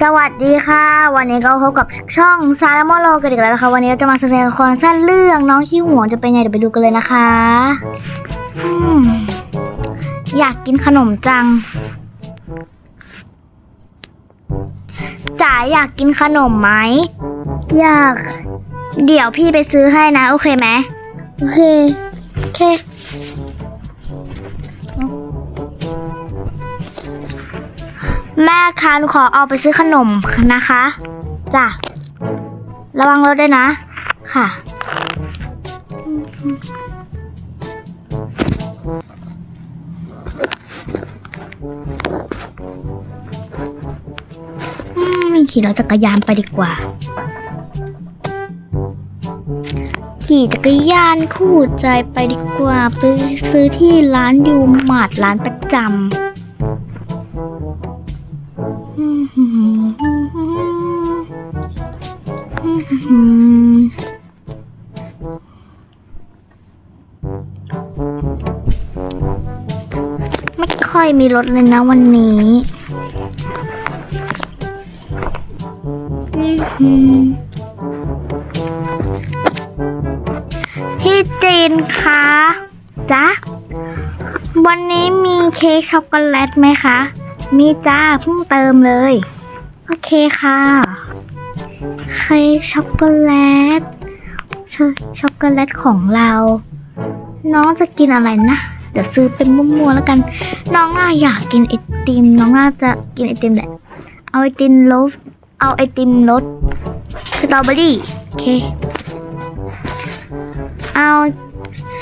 สวัสดีค่ะ วันนี้ก็พบกับช่องซาร์มโลกันอีกแล้วนะคะ วันนี้เราจะมาแสดงละครสั้นเรื่องน้องขี้ห่วงจะเป็นไงเดี๋ยวไปดูกันเลยนะคะอืมอยากกินขนมจังจ๋าอยากกินขนมไหมอยาก เดี๋ยวพี่ไปซื้อให้นะ โอเคไหมโอเคโอเค แม่คะหนูขอเอาไปซื้อขนมนะคะจ้ะระวังรถด้วยนะ ค่ะ อืมขี่รถจักรยานไปดีกว่า ขี่จักรยานคู่ใจไปดีกว่า ไปซื้อที่ร้านยูมาร์ทร้านประจำ ไม่ค่อยมีรถเลยนะวันนี้พี่จีนคะจ๊ะ วันนี้มีเค้กช็อกโกแลตไหมคะ มีจ้าเพิ่งเติมเลย โอเคค่ะ เค้กช็อกโกแลตชช็อกโกแลตของเรา น้องจะกินอะไรนะ เดี๋ยวซื้อเป็นมั่วๆแล้วกัน น้องน่าอยากกินไอติม น้องน่าจะกินไอติมแหละ เอาไอติมรสเอาไอติมรสสตรอเบอรี่โอเค เอา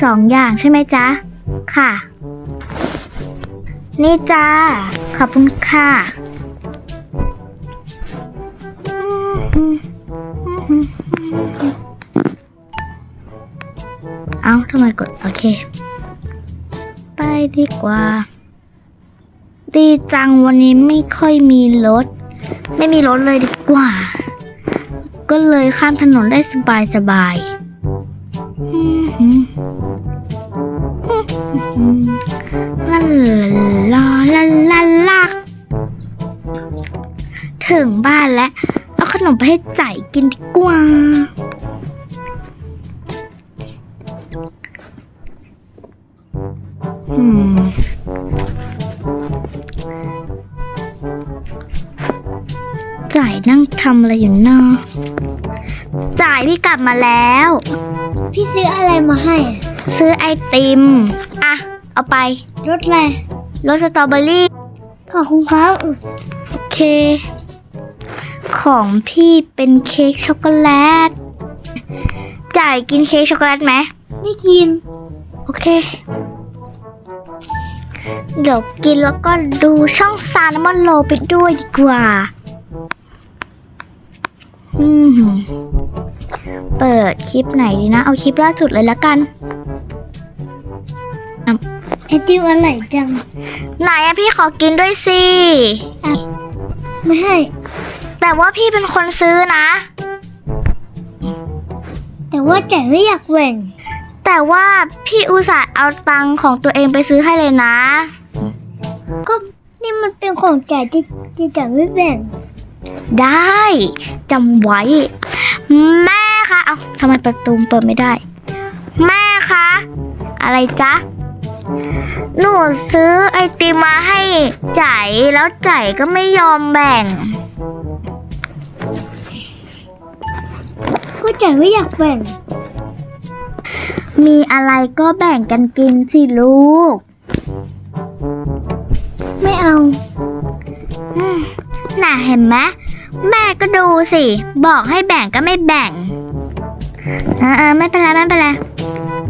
สองอย่างใช่ไหมจ๊ะ ค่ะ นี่จ้า ขอบคุณค่ะ เอาทำไมกด โอเค ไปดีกว่า ดีจังวันนี้ไม่ค่อยมีรถ ไม่มีรถเลยดีกว่า ก็เลยข้ามถนนได้สบายสบายลาลาลาลาลาถึงบ้านแล้ว เอาขนมไปให้จา กินดีกว่า อืม จ่ายนั่งทำอะไรอยู่นะจ่ายพี่กลับมาแล้ว พี่ซื้ออะไรมาให้ ซื้อไอติม อะ เอาไป รถอะไรรสสตรอเบอรี่ ขอบคุณครับอุ๊ยโอเค ของพี่เป็นเค้กช็อกโกแลต จ่ายกินเค้กช็อกโกแลตไหม ไม่กิน โอเค เดี๋ยวกินแล้วก็ดูช่องซานมอนโลไปด้วยดีกว่า อืมเปิดคลิปไหนดีนะ เอาคลิปล่าสุดเลยละกันไอติมอร่อยจัง ไหนอะพี่ขอกินด้วยสิ ไม่ให้ แต่ว่าพี่เป็นคนซื้อนะ แต่ว่าใจไม่อยากแหว่ง แต่ว่าพี่อุตส่าห์เอาตังค์ของตัวเองไปซื้อให้เลยนะ ก็นี่มันเป็นของใจที่ที่ใจไม่แบ่ง ได้จำไว้ แม่คะเอาทำไมประตูเปิดไม่ได้ แม่คะ อะไรจ๊ะหนูซื้อไอติมมาให้ใจายแล้วใจายก็ไม่ยอมแบ่ง ก็ใจไม่อยากแบ่ง มีอะไรก็แบ่งกันกินสิลูก ไม่เอาน่ะเห็นไหมแม่ก็ดูสิ บอกให้แบ่งก็ไม่แบ่งอ่าไม่เป็นไรไม่เป็นไร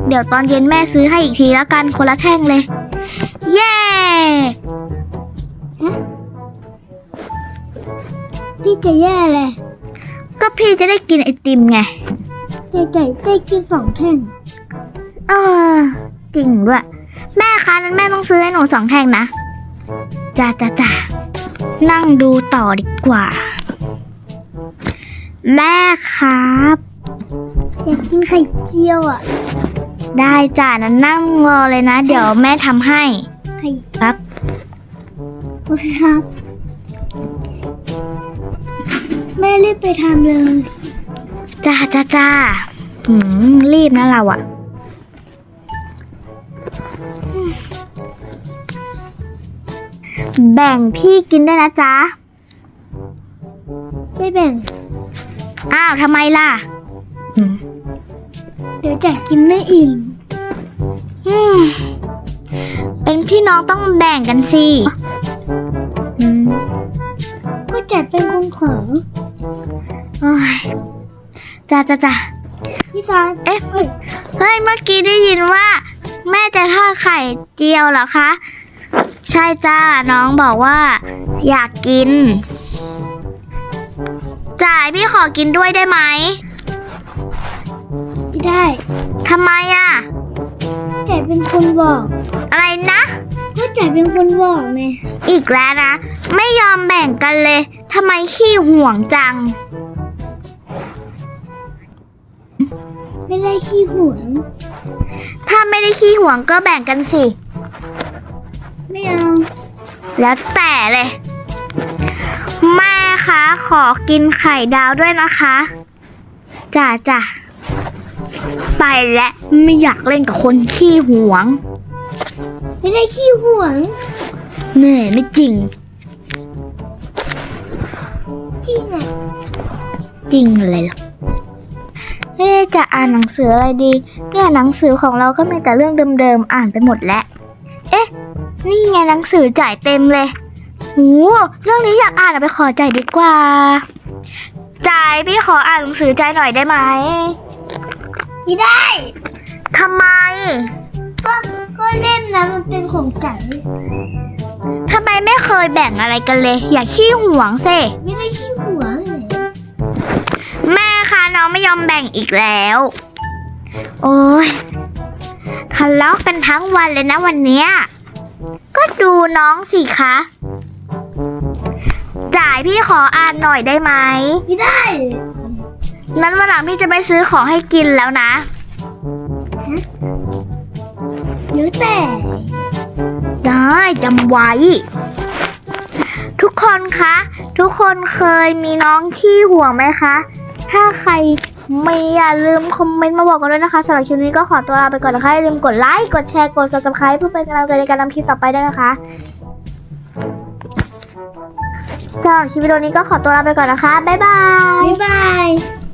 เดี๋ยวตอนเย็นแม่ซื้อให้อีกทีแล้วกันคนละแท่งเลย เย้พี่จะแย่เลย ก็พี่จะได้กินไอติมไงแต่ใจได้กินสองแท่งเออจริงด้วย แม่คะนั้นแม่ต้องซื้อให้หนูสองแท่งนะจ้าจ้าจ้านั่งดูต่อดีกว่า แม่ครับ อยากกินไข่เจียวอะ ได้จ้านั้นนั่งรอเลยนะ เดี๋ยวแม่ทำให้ไข่ครับโอเคครับ รีบไปทำเลยจ้าจ้าจ้าหืมรีบนะเราอะแบ่งพี่กินด้วยนะจ๊ะ ไม่แบ่ง อ้าวทำไมล่ะอืมเดี๋ยวจะกินไม่อิ่มอืมเป็นพี่น้องต้องแบ่งกันสิอืมก็จะเป็นคนขอ โอ้ยจ้าจ้าจ้าพี่ซอนเอ๊ะเฮ้ย เมื่อกี้ได้ยินว่า แม่จะทอดไข่เจียวเหรอคะ ใช่จ้า น้องบอกว่า อยากกิน จ่ายพี่ขอกินด้วยได้ไหม ไม่ได้ทำไมอะ จ่ายเป็นคนบอกอะไรนะ ก็จ่ายเป็นคนบอกไงอีกแล้วนะ ไม่ยอมแบ่งกันเลยทำไมขี้ห่วงจัง ไม่ได้ขี้หวง ถ้าไม่ได้ขี้ห่วงก็แบ่งกันสิ ไม่เอา แล้วแต่เลย แม่คะขอกินไข่ดาวด้วยนะคะจ้าจ้าไปแล้วไม่อยากเล่นกับคนขี้หวง ไม่ได้ขี้หวงเหนื่อยไม่จริง จริงอะจริงเลยเหรอเอ๊ะจะอ่านหนังสืออะไรดี เนี่ยหนังสือของเราก็มีแต่เรื่องเดิมๆอ่านไปหมดแล้ว เอ๊ะ นี่ไงหนังสือจ่ายเต็มเลยโหเรื่องนี้อยากอ่านเอาไปขอจ่ายดีกว่าจ่ายพี่ขออ่านหนังสือจ่ายหน่อยได้ไหมไม่ได้ทำไมก็ก็เล่นนะมันเป็นของจ่ายทำไมไม่ เคยแบ่งอะไรกันเลย อย่าขี้หวงเซไม่ได้ขี้หวงเลยแม่คะน้องไม่ยอมแบ่งอีกแล้ว โอ้ยทะเลาะกันทั้งวันเลยนะวันเนี้ยก็ดูน้องสิคะจ่ายพี่ขออ่านหน่อยได้ไหมไม่ได้ นั้นวันหลังพี่จะไม่ซื้อของให้กินแล้วนะเดี๋ยวแต่ ได้จำไว้ทุก คนคะ ทุกคนเคยมีน้องขี้ห่วงไหมคะ ถ้าใครไม่อย่าลืมคอมเมนต์มาบอกกันด้วยนะคะสำหรับคลิปนี้ก็ขอตัวลาไปก่อนนะคะอย่าลืมกดไลค์กดแชร์กด subscribe เพื่อเป็นกำลังใจในการทำคลิปต่อไปด้วยนะคะสำหรับคลิปวิดีโอนี้ก็ขอตัวลาไปก่อนนะคะบ๊ายบายบ๊ายบาย